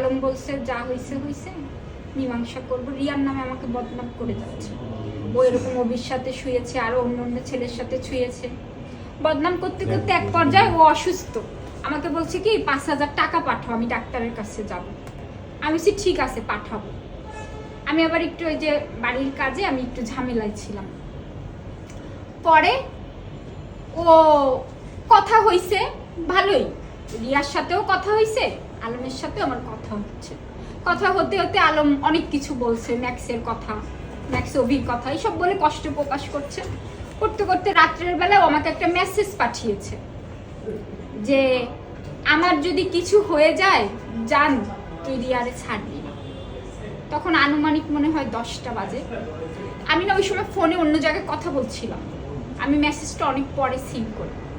আলম বলছে যা হয়েছে হয়েছে মীমাংসা করব। রিয়ার নামে আমাকে বদনাম করে যাচ্ছে। ও এরকম অভির সাথে শুয়েছে আরও অন্য অন্য ছেলের সাথে শুয়েছে বদনাম করতে করতে এক পর্যায়ে ও অসুস্থ। আমাকে বলছে কি পাঁচ হাজার টাকা পাঠাও আমি ডাক্তারের কাছে যাব। আমি বলছি ঠিক আছে পাঠাবো। আমি আবার একটু ওই যে বাড়ির কাজে আমি একটু ঝামেলায় ছিলাম। পরে ও কথা হইছে ভালোই। রিয়ার সাথেও কথা হয়েছে আলমের সাথেও আমার কথা হচ্ছে। কথা হতে হতে আলম অনেক কিছু বলছে, ম্যাক্সের কথা, ম্যাক্স অভির কথা, এইসব বলে কষ্ট প্রকাশ করছে। করতে করতে রাত্রের বেলাও আমাকে একটা মেসেজ পাঠিয়েছে যে, আমার যদি কিছু হয়ে যায়, জান, তুই রিয়ারে ছাড়বি না। তখন আনুমানিক মনে হয় দশটা বাজে। আমি না ওই সময় ফোনে অন্য জায়গায় কথা বলছিলাম। আমি মেসেজটা অনেক পরে সিন করি।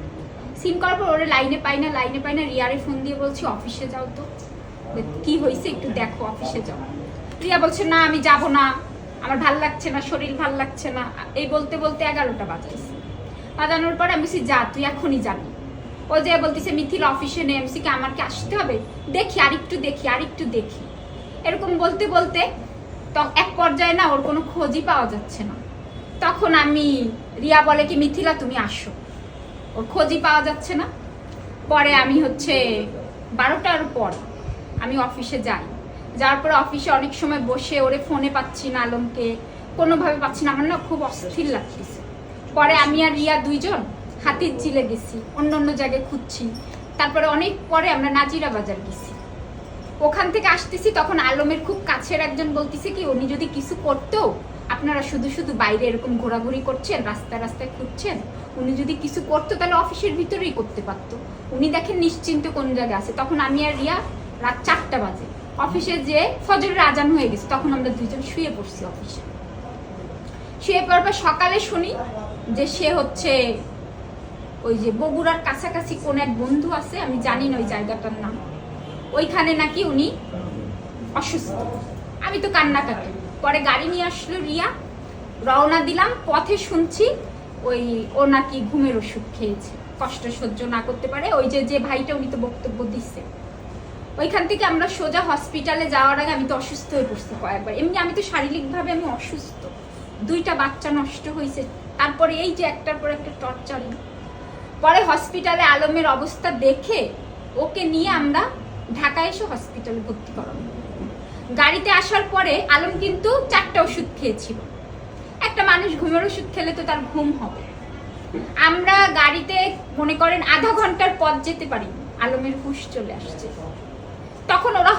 সিন করার পর ওরা লাইনে পাই না, লাইনে পাই না, রিয়ারে ফোন দিয়ে বলছি, অফিসে যাও তো। কি হয়েছে একটু দেখো, অফিসে যাও। রিয়া বলছে, না, আমি যাব না। আমার ভালো লাগছে না, শরীর ভালো লাগছে না। এই বলতে বলতে এগারোটা বাজাইছে। বাজানোর পরে আমি বলছি, যা, তুই এখনই যাবি ও যে বলতেছে, মিথিল অফিসে নেই আমি বলছি, কি আমার কি আসতে হবে? দেখি আরেকটু দেখি, আর একটু দেখি। এরকম বলতে বলতে এক পর্যায়ে না ওর কোনো খোঁজই পাওয়া যাচ্ছে না। তখন আমি, রিয়া বলে কি, মিথিলা, তুমি আসো। ওর খোঁজই পাওয়া যাচ্ছে না। পরে আমি হচ্ছে বারোটার পর আমি অফিসে যাই। যাওয়ার পরে অফিসে অনেক সময় বসে ওরে ফোনে পাচ্ছি না আলমকে, কোনোভাবে পাচ্ছি না, আমার না খুব অস্থির লাগতেছে। পরে আমি আর রিয়া দুইজন হাতির চিলে গেছি, অন্য অন্য জায়গায় খুঁজছি। তারপরে অনেক পরে আমরা নাজিরা বাজার গেছি। ওখান থেকে আসতেছি, তখন আলমের খুব কাছের একজন বলতেছে কি, উনি যদি কিছু করতো আপনারা শুধু শুধু বাইরে এরকম ঘোরাঘুরি করছেন, রাস্তায় রাস্তায় খুঁজছেন, উনি যদি কিছু করতো তাহলে অফিসের ভিতরেই করতে পারতো। উনি দেখেন নিশ্চিন্ত কোন জায়গায় আছে। তখন আমি আর রিয়া রাত চারটা বাজে। অফিসে যে ফজরের আজান হয়ে গেছে, তখন আমরা দুইজন শুয়ে পড়ছি অফিসে। শুয়ে পড়ার পর সকালে শুনি যে সে হচ্ছে ওই যে বগুড়ার কাছাকাছি কোন এক বন্ধু আছে, আমি জানি না ওই জায়গাটার নাম। ওইখানে নাকি উনি অসুস্থ। আমি তো কান্নাকাটি। পরে গাড়ি নিয়ে আসলো রিয়া। রওনা দিলাম, পথে শুনছি ওই, ও নাকি ঘুমের ওষুধ খেয়েছে, কষ্ট সহ্য না করতে পারে। ওই যে যে ভাইটা উনি তো বক্তব্য দিচ্ছে ওইখান থেকে আমরা সোজা হসপিটালে যাওয়ার আগে আমি তো অসুস্থ হয়ে পড়ছি কয়েকবার। এমনি আমি তো শারীরিকভাবে আমি অসুস্থ। দুইটা বাচ্চা নষ্ট হয়েছে। তারপরে এই যে একটার পর একটা টর্চারিং পরে হসপিটালে আলমের অবস্থা দেখে ওকে নিয়ে আমরা ঢাকা এসে হসপিটালে ভর্তি করাবো। গাড়িতে আসার পরে আলম কিন্তু চারটা ওষুধ খেয়েছিল। একটা মানুষ ঘুমের ওষুধ খেলে তো তার ঘুম হবে। আমরা গাড়িতে মনে করেন আধা ঘণ্টার পথ যেতে পারি আলমের হুশ চলে আসছে। তখন ওরা